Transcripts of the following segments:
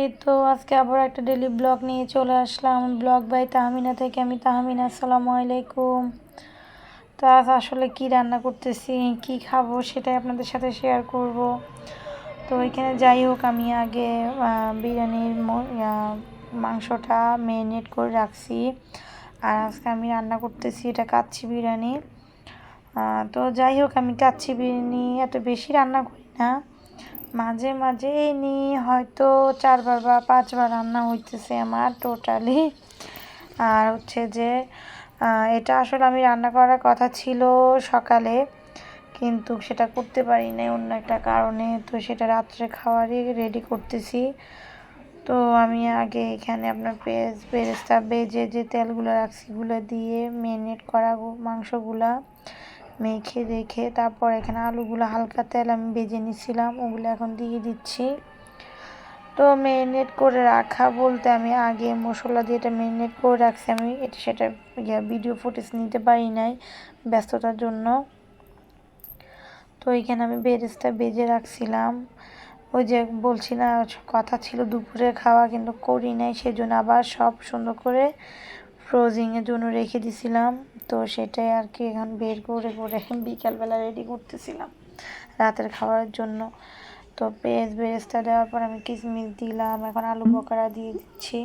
এই তো আজকে আবার একটা ডেলি ব্লগ নিয়ে চলে আসলাম। ব্লগ বাই তাহমিনা থেকে আমি তাহমিনা, আসসালামু আলাইকুম। তো আজ আসলে কি রান্না করতেছি, কি খাব সেটাই আপনাদের সাথে শেয়ার করব। তো এখানে যাই হোক, আমি আগে বিরিয়ানির মাংসটা ম্যারিনেট করে রাখছি। আর আজকে আমি রান্না করতেছি এটা কাচ্ছি বিরিয়ানি। তো যাই হোক, আমি কাচ্ছি বিরিয়ানি এত বেশি রান্না করি না। মাঝে মাঝে নি হয়তো চারবার বা পাঁচবার রান্না হইতেছে আমার টোটালি আর হচ্ছে যে এটা আসলে আমি রান্না করার কথা ছিল সকালে, কিন্তু সেটা করতে পারি নাই অন্য একটা কারণে। তো সেটা রাত্রে খাওয়ারই রেডি করতেছি। তো আমি আগে এখানে আপনার পেঁয়াজ পেরেস্তা বেজে যে তেলগুলো রাখছি গুলো দিয়ে ম্যারিনেট করা মাংসগুলা। মেখে রেখে তারপর এখানে আলুগুলো হালকা তেল আমি বেজে নিচ্ছিলাম, ওগুলো এখন দিয়ে দিচ্ছি। তো ম্যারিনেট করে রাখা বলতে আমি আগে মশলা দিয়ে এটা ম্যারিনেট করে রাখছি। আমি এটা সেটা ভিডিও ফুটেজ নিতে পারি নাই ব্যস্ততার জন্য। তো এখানে আমি বেরেস্তা বেজে রাখছিলাম। ওই যে বলছি না, কথা ছিল দুপুরে খাওয়া কিন্তু করি নাই, সেজন্য আবার সব সুন্দর করে ফ্রোজিংয়ের জন্য রেখে দিছিলাম। তো সেটাই আর কি এখন বের করে করে বিকালবেলা রেডি করতেছিলাম রাতের খাওয়ার জন্য। তো পেঁয়াজ বেরেস্তা দেওয়ার পর আমি কিশমিশ দিলাম, এখন আলু বকরা দিয়ে দিচ্ছি।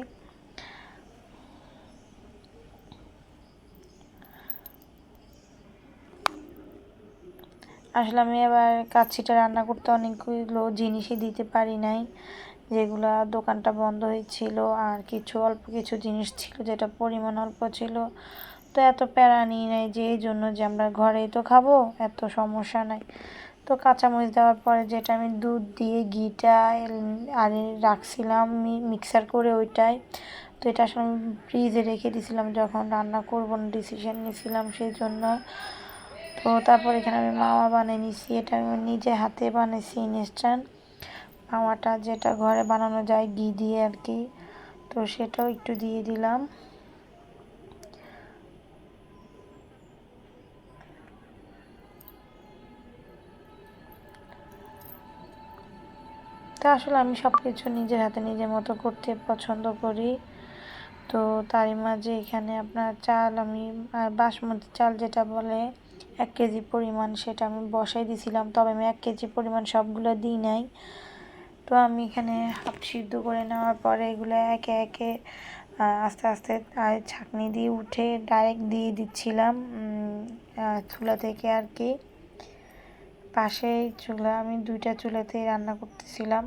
আসলে আমি এবার কাচ্ছিটা রান্না করতে অনেকগুলো জিনিসই দিতে পারি নাই, যেগুলো দোকানটা বন্ধ হয়েছিল, আর কিছু অল্প কিছু জিনিস ছিল যেটা পরিমাণ অল্প ছিল। তো এত প্যারা নিই নাই যে এই জন্য যে আমরা ঘরেই তো খাব, এত সমস্যা নাই। তো কাঁচামরিচ দেওয়ার পরে যেটা আমি দুধ দিয়ে, ঘিটা আর রাখছিলাম মিক্সার করে ওইটাই। তো এটা আসলে আমি ফ্রিজে রেখে দিয়েছিলাম যখন রান্না করব না ডিসিশান নিয়েছিলাম সেই জন্য। তো তারপর এখানে আমি মামা বানিয়ে নিছি, এটা আমি নিজে হাতে বানিয়েছি ইনস্ট্যান্ট মামাটা যেটা ঘরে বানানো যায়, ঘি দিয়ে আর কি। তো সেটাও একটু দিয়ে দিলাম। তো আসলে আমি সব কিছু নিজের হাতে নিজের মতো করতে পছন্দ করি। তো তারই মাঝে এখানে আপনার চাল আমি বাসমতি চাল যেটা বলে, এক কেজি পরিমাণ সেটা আমি বসাই দিছিলাম। তবে আমি এক কেজি পরিমাণ সবগুলো দিই নাই। তো আমি এখানে হাফ সিদ্ধ করে নেওয়ার পরে এগুলো একে একে আস্তে আস্তে ছাঁকনি দিয়ে উঠে ডাইরেক্ট দিয়ে দিচ্ছিলাম চুলা থেকে আর কি। পাশেই চুলা, আমি দুইটা চুলাতেই রান্না করতেছিলাম।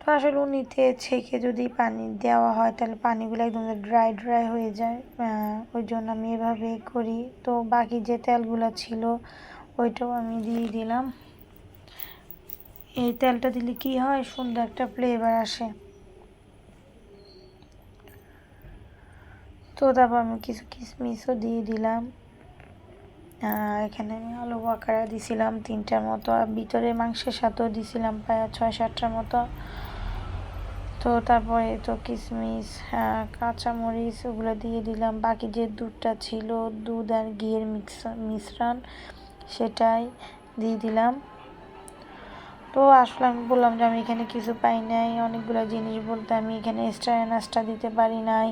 তো আসলে উনিতে ছেঁকে যদি পানি দেওয়া হয়, তাহলে পানিগুলো একদম ড্রাই ড্রাই হয়ে যায়। ওই জন্য আমি এভাবে করি। তো বাকি যে তেলগুলো ছিল, ওইটাও আমি দিয়ে দিলাম। এই তেলটা দিলে কি হয়? সুন্দর একটা ফ্লেভার আসে। তো তারপর আমি কিছু কিশমিশও দিয়ে দিলাম। এখানে আমি আলু বাকারা দিছিলাম তিনটার মতো, আর ভিতরে মাংসের সাথেও দিছিলাম প্রায় ছয় সাতটার মতো। তো তারপরে তো কিশমিশ কাঁচামরিচ ওগুলো দিয়ে দিলাম। বাকি যে দুধটা ছিল, দুধ আর ঘিয়ের মিক্স, মিশ্রণ, সেটাই দিয়ে দিলাম। তো আসলে আমি বললাম যে আমি এখানে কিছু পাই নাই, অনেকগুলো জিনিস বলতে আমি এখানে এক্সট্রা এনাসটা দিতে পারি নাই।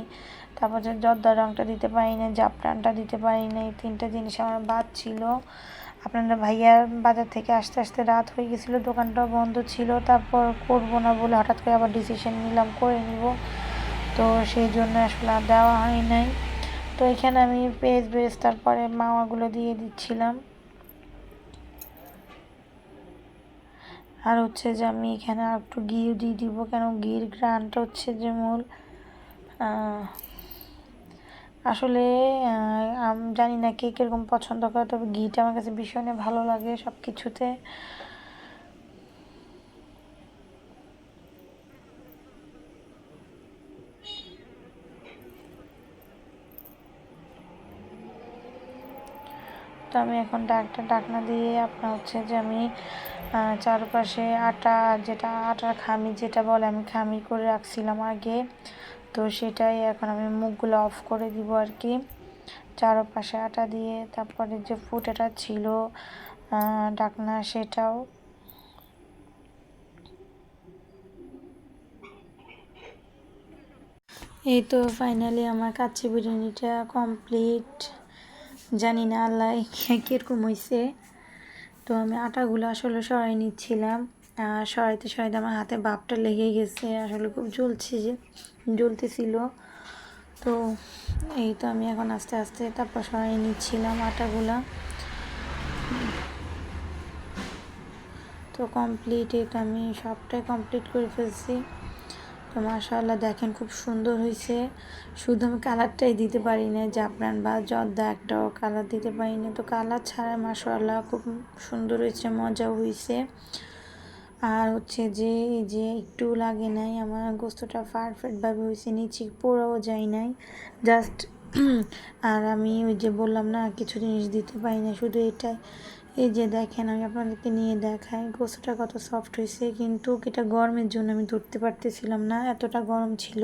তারপর যে জর্দার রঙটা দিতে পারি নাই জাফরানটা দিতে পারি নাই তিনটা জিনিস আমার বাদ ছিল। আপনারা ভাইয়া বাজার থেকে আসতে আসতে রাত হয়ে গেছিল, দোকানটাও বন্ধ ছিল, তারপর করব না বলে হঠাৎ করে আবার ডিসিশন নিলাম, করে নিব। তো সেই জন্য আসলে দেওয়া হয় নাই। তো এখানে আমি পেজ বেজ তারপরে মাওয়াগুলো দিয়ে দিচ্ছিলাম। আর হচ্ছে যে আমি এখানে আর একটু ঘিও দিয়ে দিব, কেন ঘির গ্রানটা হচ্ছে যে মূল আসলে জানি না কে কীরকম পছন্দ করে, তবে ঘিটা আমার কাছে ভীষণই ভালো লাগে সব কিছুতে তো আমি এখন ডাকটা, ডাকনা দিয়ে আপনার হচ্ছে যে আমি চারপাশে আটা, যেটা আটার খামি যেটা বলে আমি খামি করে রাখছিলাম আগে। তো সেটাই এখন আমি মুখগুলো অফ করে দিব আর কি চারপাশে আটা দিয়ে তারপরে যে ফুটাটা ছিল ডাকনা সেটাও। এই তো ফাইনালি আমার কাচ্চি বিরিয়ানিটা কমপ্লিট জানি না আল্লাহ কীরকম হয়েছে তো আমি আটাগুলো আসলে সরাই নিচ্ছিলাম। সরাইতে সরাইতে আমার হাতে বাপটা লেগে গেছে। আসলে খুব জ্বলছে যে, জ্বলতেছিল। তো এই তো আমি এখন আস্তে আস্তে তারপর সরাই নিচ্ছিলাম আটাগুলো। তো কমপ্লিট এটা আমি সবটাই কমপ্লিট করে ফেলছি। তো মাশাআল্লাহ দেখেন খুব সুন্দর হয়েছে। শুধু আমি কালারটাই দিতে পারি না জাফরান বা জর্দা একটাও কালার দিতে পারি না তো কালার ছাড়া মাশাআল্লাহ খুব সুন্দর হয়েছে, মজাও হয়েছে। আর হচ্ছে যে, এই যে একটু লাগে নাই, আমার গোস্তটা পারফেক্টভাবে হয়েছে, নিচে পোড়াও যায় নাই। জাস্ট আর আমি ওই যে বললাম না, কিছু জিনিস দিতে পারি না শুধু এটাই। এই যে দেখেন, আমি আপনাদেরকে নিয়ে দেখাই। গোস্তটা কত সফট হয়েছে, কিন্তু এটা গরমের জন্য আমি ধরতে পারতেছিলাম না, এতটা গরম ছিল।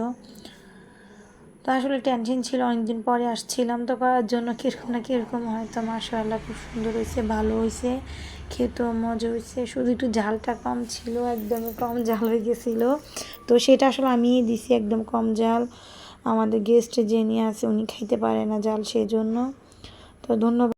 তো আসলে টেনশন ছিল, অনেকদিন পরে আসছিলাম। তো করার জন্য কীরকম না কীরকম হয়তো, মাশাআল্লাহ খুব সুন্দর হয়েছে, ভালো হয়েছে, খেতেও মজা হয়েছে। শুধু একটু ঝালটা কম ছিল, একদমই কম ঝাল হয়ে গেছিল। তো সেটা আসলে আমিই দিছি, একদম কম ঝাল। আমাদের গেস্টে যে নিয়ে আছে, উনি খাইতে পারে না জাল সেই জন্য তো ধন্যবাদ।